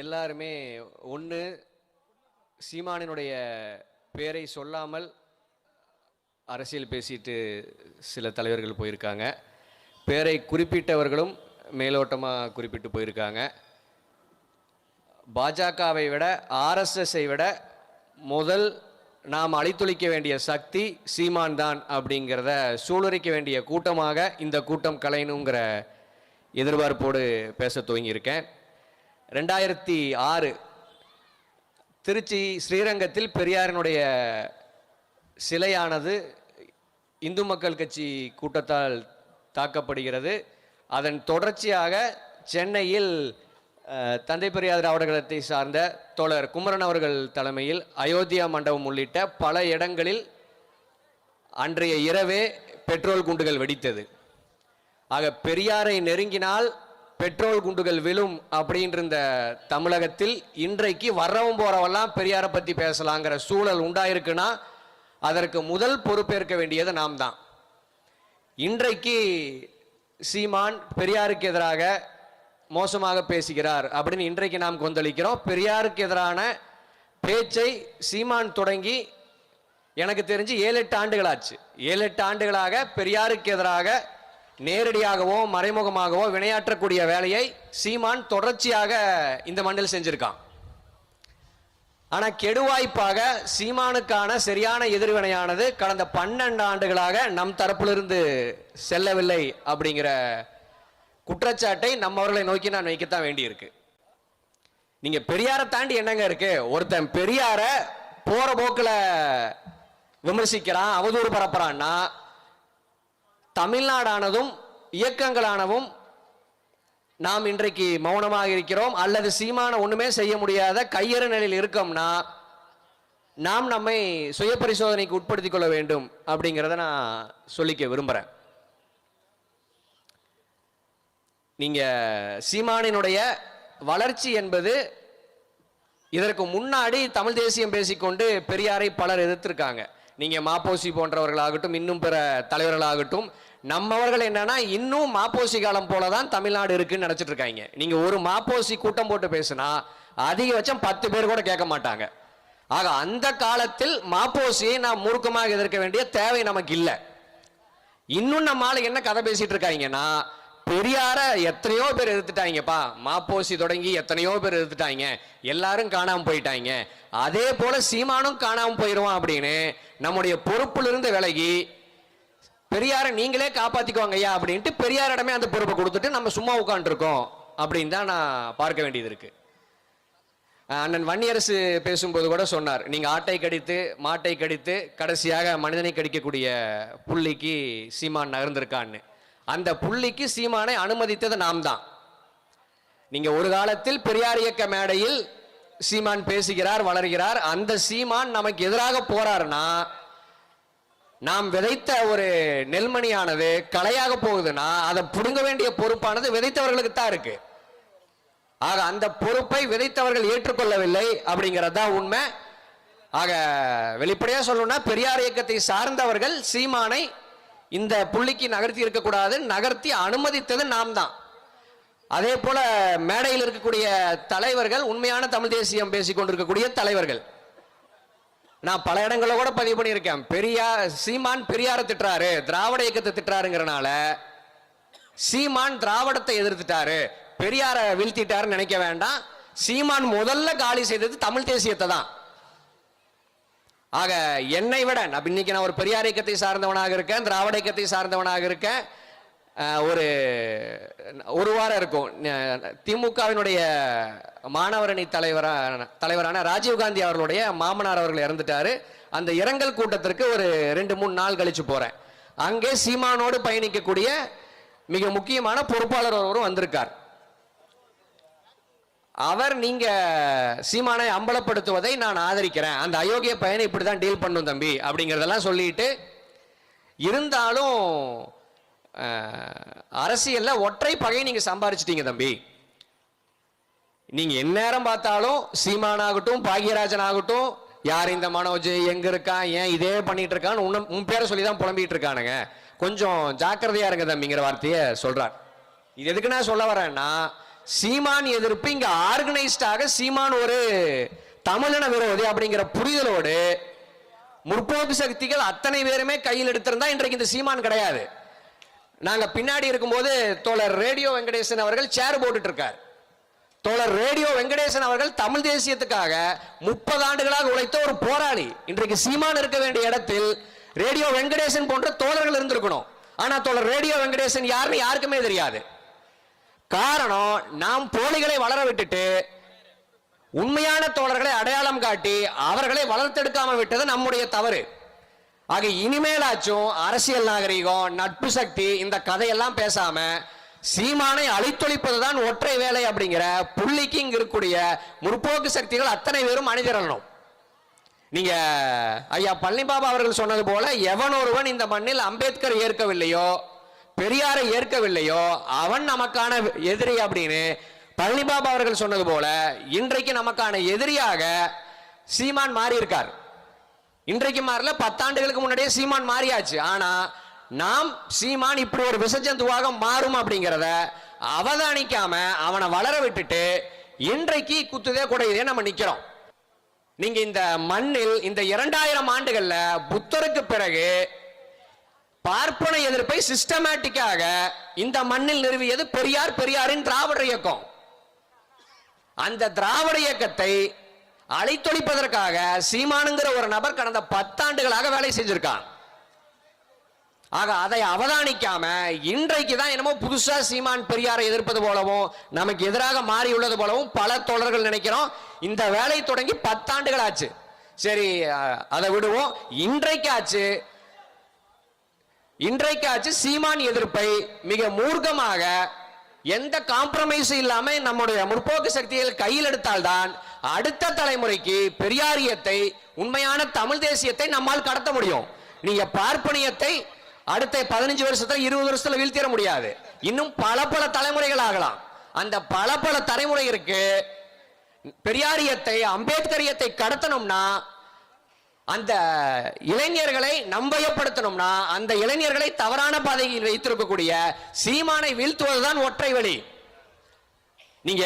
எல்லாருமே ஒன்று சீமானினுடைய பேரை சொல்லாமல் அரசியல் பேசிட்டு சில தலைவர்கள் போயிருக்காங்க. பேரை குறிப்பிட்டவர்களும் மேலோட்டமாக குறிப்பிட்டு போயிருக்காங்க. பாஜகவை விட ஆர்எஸ்எஸை விட முதல் நாம் அழித்தொழிக்க வேண்டிய சக்தி சீமான் தான் அப்படிங்கிறத சூளுரைக்க வேண்டிய கூட்டமாக இந்த கூட்டம் கலையணுங்கிற எதிர்பார்ப்போடு பேச துவங்கியிருக்கேன். ரெண்டாயிரத்தி ஆறு திருச்சி ஸ்ரீரங்கத்தில் பெரியாரினுடைய சிலையானது இந்து மக்கள் கட்சி கூட்டத்தால் தாக்கப்படுகிறது. அதன் தொடர்ச்சியாக சென்னையில் தந்தை பெரியார் திராவிட சார்ந்த தோழர் குமரன் அவர்கள் தலைமையில் அயோத்தியா மண்டபம் உள்ளிட்ட பல இடங்களில் அன்றைய இரவே பெட்ரோல் குண்டுகள் வெடித்தது. ஆக பெரியாரை நெருங்கினால் பெட்ரோல் குண்டுகள் விழும் அப்படின்ற இந்த தமிழகத்தில் இன்றைக்கு வர்றவன் போறவெல்லாம் பெரியாரை பத்தி பேசலாங்கிற சூழல் உண்டாயிருக்குன்னா அதற்கு முதல் பொறுப்பேற்க வேண்டியது நாம் தான் இன்றைக்கு சீமான் பெரியாருக்கு எதிராக மோசமாக பேசுகிறார் அப்படின்னு இன்றைக்கு நாம் கொந்தளிக்கிறோம். பெரியாருக்கு எதிரான பேச்சை சீமான் தொடங்கி எனக்கு தெரிஞ்சு ஏழு எட்டு ஆண்டுகளாச்சு. ஏழு எட்டு ஆண்டுகளாக பெரியாருக்கு எதிராக நேரடியாகவோ மறைமுகமாகவோ வினையாற்றக்கூடிய வேலையை சீமான் தொடர்ச்சியாக இந்த மண்ணில் செஞ்சிருக்கான். ஆனால் கெடுவாய்ப்பாக சீமானுக்கான சரியான எதிர்வினையானது கடந்த பன்னெண்டு ஆண்டுகளாக நம் தரப்பிலிருந்து செல்லவில்லை அப்படிங்கிற குற்றச்சாட்டை நம்மவர்களை நோக்கி நான் வைக்கத்தான் வேண்டியிருக்கு. நீங்க பெரியாரை தாண்டி என்னங்க இருக்கு? ஒருத்தன் பெரியார போற போக்கில் விமர்சிக்கிறான் அவதூறு பரப்புறான்னா தமிழ்நாடானதும் இயக்கங்களானவும் நாம் இன்றைக்கு மௌனமாக இருக்கிறோம். அல்லது சீமான ஒன்றுமே செய்ய முடியாத கையறு நிலையில் இருக்கோம்னா நாம் நம்மை சுய பரிசோதனைக்கு உட்படுத்திக் கொள்ள வேண்டும் அப்படிங்கிறத நான் சொல்லிக்க விரும்புகிறேன் நீங்கள் சீமானினுடைய வளர்ச்சி என்பது இதற்கு முன்னாடி தமிழ் தேசியம் பேசிக்கொண்டு பெரியாரை பலர் எதிர்த்திருக்காங்க. நீங்கள் மாப்போசி போன்றவர்களாகட்டும் இன்னும் பிற தலைவர்களாகட்டும் நம்மவர்கள் என்னன்னா இன்னும் மாப்போசி காலம் போல தான் தமிழ்நாடு இருக்குன்னு நினச்சிட்டு இருக்காங்க. நீங்க ஒரு மாப்போசி கூட்டம் போட்டு பேசுனா அதிகபட்சம் பத்து பேர் கூட கேட்க மாட்டாங்க. ஆக அந்த காலத்தில் மாப்போசியை நாம் மூர்க்கமாக எதிர்க்க வேண்டிய தேவை நமக்கு இல்லை. இன்னும் நம்ம என்ன கதை பேசிட்டு இருக்காங்கன்னா பெரியார எத்தனையோ பேர் எதிர்த்துட்டாங்கப்பா. மாப்போசி தொடங்கி எத்தனையோ பேர் எதிர்த்துட்டாங்க. எல்லாரும் காணாம போயிட்டாங்க. அதே போல சீமானும் காணாம போயிடுவான் அப்படின்னு நம்முடைய பொறுப்புல இருந்து விலகி பெரியாரை நீங்களே காப்பாத்திக்கோங்க ஐயா அப்படின்ட்டு பெரியாரிடமே அந்த பொறுப்பை கொடுத்துட்டு நம்ம சும்மா உட்காந்துருக்கோம் அப்படின்னு தான் நான் பார்க்க வேண்டியது இருக்கு. அண்ணன் வன்னியரசு பேசும்போது கூட சொன்னார் நீங்க ஆட்டை கடித்து மாட்டை கடித்து கடைசியாக மனிதனை கடிக்கக்கூடிய புள்ளிக்கு சீமான் நகர்ந்திருக்கான்னு. அந்த புள்ளிக்கு சீமானை அனுமதித்தது நாம் தான். நீங்க ஒரு காலத்தில் பெரியார் இயக்க மேடையில் சீமான் பேசுகிறார் வளர்கிறார். அந்த சீமான் நமக்கு எதிராக போறாருன்னா நாம் விதைத்த ஒரு நெல்மணியானது களையாக போகுதுன்னா அதை புடுங்க வேண்டிய பொறுப்பானது விதைத்தவர்களுக்கு தான் இருக்கு. ஆக அந்த பொறுப்பை விதைத்தவர்கள் ஏற்றுக்கொள்ளவில்லை அப்படிங்கிறது தான் உண்மை. ஆக வெளிப்படையாக சொல்லணும்னா பெரியார் இயக்கத்தை சார்ந்தவர்கள் சீமானை இந்த புள்ளிக்கு நகர்த்தி இருக்கக்கூடாது நகர்த்தி அனுமதித்தது நாம் தான். அதே போல மேடையில் இருக்கக்கூடிய தலைவர்கள் உண்மையான தமிழ் தேசியம் பேசிக் கொண்டிருக்கக்கூடிய தலைவர்கள். நான் பல இடங்களில் கூட பதிவு பண்ணியிருக்கேன். பெரியார் சீமான் பெரியாரை திட்டுறாரு திராவிட இயக்கத்தை திட்டுறாருங்கிறனால சீமான் திராவிடத்தை எதிர்த்துட்டாரு. பெரியார வீழ்த்திட்டாருன்னு நினைக்க வேண்டாம். சீமான் முதல்ல காலி செய்தது தமிழ் தேசியத்தை தான். ஆக என்னை விட நான் இன்னைக்கு நான் ஒரு பெரியார் இயக்கத்தை சார்ந்தவனாக இருக்கேன் திராவிட இயக்கத்தை சார்ந்தவனாக இருக்கேன். ஒரு ஒரு வாரம் இருக்கும். திமுகவினுடைய மாணவரணி தலைவரான தலைவரான ராஜீவ்காந்தி அவர்களுடைய மாமனார் அவர்கள் இறந்துட்டாரு. அந்த இரங்கல் கூட்டத்திற்கு ஒரு ரெண்டு மூணு நாள் கழிச்சு போறேன். அங்கே சீமானோடு பயணிக்கக்கூடிய மிக முக்கியமான பொறுப்பாளர் ஒருவரும் வந்திருக்கார். அவர் நீங்க சீமானை அம்பலப்படுத்துவதை நான் ஆதரிக்கிறேன். அந்த அயோக்கிய பையனை இப்படிதான் டீல் பண்ணும் தம்பி அப்படிங்கறதெல்லாம் சொல்லிட்டு இருந்தாலும் அரசியலில் ஒற்றை பகை நீங்கள் சம்பாரிச்சிட்டீங்க தம்பி. நீங்கள் எந்நேரம் பார்த்தாலும் சீமானாகட்டும் பாக்யராஜன் ஆகட்டும் யார் இந்த மனோஜ் எங்கே இருக்கான் ஏன் இதே பண்ணிட்டு இருக்கான்னு உன்ன- உன் பேரை சொல்லி தான் புலம்பிகிட்டு இருக்கானுங்க. கொஞ்சம் ஜாக்கிரதையாக இருங்க தம்பிங்கிற வார்த்தையை சொல்கிறார் இது எதுக்கு நான் சொல்ல வரேன்னா சீமான் எதிர்ப்பு இங்கே ஆர்கனைஸ்டாக சீமான் ஒரு தமிழன விரோதி அப்படிங்கிற புரிதலோடு முற்போக்கு சக்திகள் அத்தனை பேருமே கையில் எடுத்திருந்தா இன்றைக்கு இந்த சீமான் கிடையாது. நாங்கள் பின்னாடி இருக்கும்போது தோழர் ரேடியோ வெங்கடேசன் அவர்கள் சேர் போட்டுட்டு இருக்கார் தோழர் ரேடியோ வெங்கடேசன் அவர்கள் தமிழ் தேசியத்துக்காக முப்பது ஆண்டுகளாக உழைத்த ஒரு போராளி. இன்றைக்கு சீமான் இருக்க வேண்டிய இடத்தில் ரேடியோ வெங்கடேசன் போன்ற தோழர்கள் இருந்திருக்கணும். ஆனா தோழர் ரேடியோ வெங்கடேசன் யாருன்னு யாருக்குமே தெரியாது. காரணம் நாம் போலிகளை வளர விட்டுட்டு உண்மையான தோழர்களை அடையாளம் காட்டி அவர்களை வளர்த்தெடுக்காம விட்டது நம்முடைய தவறு. ஆக இனிமேலாச்சும் அரசியல் நாகரிகம் நட்பு சக்தி இந்த கதையெல்லாம் பேசாம சீமானை அழித்தொழிப்பது தான் ஒற்றை வேலை அப்படிங்கிற புள்ளிக்கு இங்க இருக்கக்கூடிய முற்போக்கு சக்திகள் அத்தனை பேரும் அணிதிரளணும். நீங்க ஐயா பழனிபாபா அவர்கள் சொன்னது போல எவன் ஒருவன் இந்த மண்ணில் அம்பேத்கர் ஏற்கவில்லையோ பெரியாரை ஏற்கவில்லையோ அவன் நமக்கான எதிரி அப்படின்னு பழனிபாபா அவர்கள் சொன்னது போல இன்றைக்கு நமக்கான எதிரியாக சீமான் மாறி இருக்கார் இன்றைக்கு மாறல பத்தாண்டுகளுக்கு முன்னாடியே சீமான் மாறியாச்சு. ஆனா நாம் சீமான் இப்படி ஒரு விசஜந்துவாக மாறும் அப்படிங்கிறத அவதானிக்காம அவனை வளர விட்டுட்டு இன்றைக்கு குத்துதே குடையுதே நம்ம நிக்கிறோம். நீங்க இந்த மண்ணில் இந்த இரண்டாயிரம் ஆண்டுகள்ல புத்தருக்கு பிறகு பார்ப்பன எதிர்ப்பை சிஸ்டமேட்டிக்காக இந்த மண்ணில் நிறுவியது பெரியார் பெரியாரின் திராவிட இயக்கம். அந்த திராவிட இயக்கத்தை அழைத்தொழிப்பதற்காக சீமானுங்கிற ஒரு நபர் கடந்த பத்தாண்டுகளாக வேலை செஞ்சிருக்கான். ஆக அதை அவதானிக்காம இன்றைக்கு தான் என்னமோ புதுசா சீமான் பெரியாரை எதிர்ப்பது போலவும் நமக்கு எதிராக மாறி உள்ளது போலவும் பல தோழர்கள் நினைக்கிறோம். இந்த வேலை தொடங்கி பத்தாண்டுகள் ஆச்சு சரி அதை விடுவோம். இன்றைக்காச்சு இன்றைக்காச்சு சீமான் எதிர்ப்பை மிக மூர்க்கமாக எந்த காம்ப்ரமைஸும் இல்லாம நம்முடைய முற்போக்கு சக்திகள் கையில் எடுத்தால்தான் அடுத்த தலைமுறைக்கு பெரியாரியத்தை உண்மையான தமிழ் தேசியத்தை நம்மால் கடத்த முடியும். நீங்க பார்ப்பனியத்தை அடுத்த பதினஞ்சு வருஷத்துல இருபது வருஷத்துல வீழ்த்திட முடியாது. இன்னும் பல பல தலைமுறைகள் ஆகலாம். அந்த பல பல தலைமுறைகளுக்கு பெரியாரியத்தை அம்பேத்கரியத்தை கடத்தணும்னா அந்த இளைஞர்களை நம்பயப்படுத்தணும்னா அந்த இளைஞர்களை தவறான பாதையில் வைத்திருக்கக்கூடிய சீமானை வீழ்த்துவதுதான் ஒற்றை வழி. நீங்க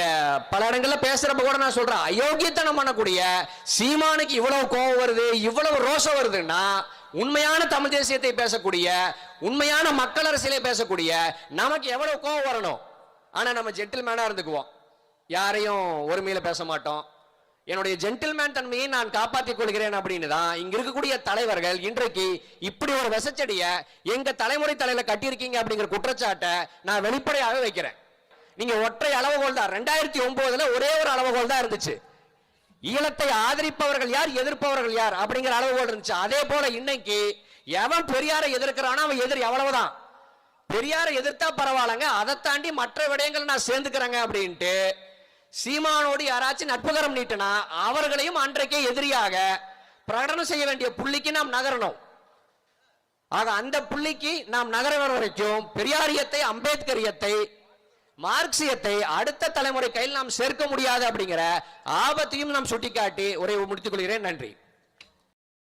பல இடங்கள்ல பேசுறப்ப கூட நான் சொல்றேன் அயோக்கியத்தனம் பண்ணக்கூடிய சீமானுக்கு இவ்வளவு கோபம் வருது இவ்வளவு ரோஷம் வருதுன்னா உண்மையான தமிழ் தேசியத்தை பேசக்கூடிய உண்மையான மக்கள் அரசியலை பேசக்கூடிய நமக்கு எவ்வளவு கோபம் வரணும்? ஆனா நம்ம ஜென்டில்மேனா இருந்துக்குவோம். யாரையும் ஒருமையில பேச மாட்டோம். என்னுடைய ஜென்டில்மேன் தன்மையை நான் காப்பாற்றிக் கொள்கிறேன் அப்படின்னு தான் இங்க இருக்கக்கூடிய தலைவர்கள் இன்றைக்கு இப்படி ஒரு விசச்செடிய எங்க தலைமுறை தலையில கட்டியிருக்கீங்க அப்படிங்கிற குற்றச்சாட்டை நான் வெளிப்படையாக வைக்கிறேன். நீங்க ஒற்றை அளவுகோல் தான். ரெண்டாயிரத்தி ஒன்பதுல ஒரே ஒரு அளவுகோல் தான் இருந்துச்சு. ஈழத்தை ஆதரிப்பவர்கள் யார் எதிர்ப்பவர்கள் யார் அப்படிங்கிற அளவுகோல் இருந்துச்சு. அதே போல இன்னைக்கு எவன் பெரியாரை எதிர்க்கிறானோ அவன் எதிர் எவ்வளவுதான் பெரியாரை எதிர்த்தா பரவாயில்லங்க அதை தாண்டி மற்ற விடயங்கள் நான் சேர்ந்துக்கிறேங்க அப்படின்ட்டு சீமானோடு யாராச்சும் நட்புகரம் நீட்டினா அவர்களையும் அன்றைக்கே எதிரியாக பிரகடனம் செய்ய வேண்டிய புள்ளிக்கு நாம் நகரணும். ஆக அந்த புள்ளிக்கு நாம் நகர வரைக்கும் பெரியாரியத்தை அம்பேத்கரியத்தை மார்க்சியத்தை அடுத்த தலைமுறை கையில் நாம் சேர்க்க முடியாது அப்படிங்கிற ஆபத்தையும் நாம் சுட்டிக்காட்டி உரை முடித்துக் கொள்கிறேன். நன்றி.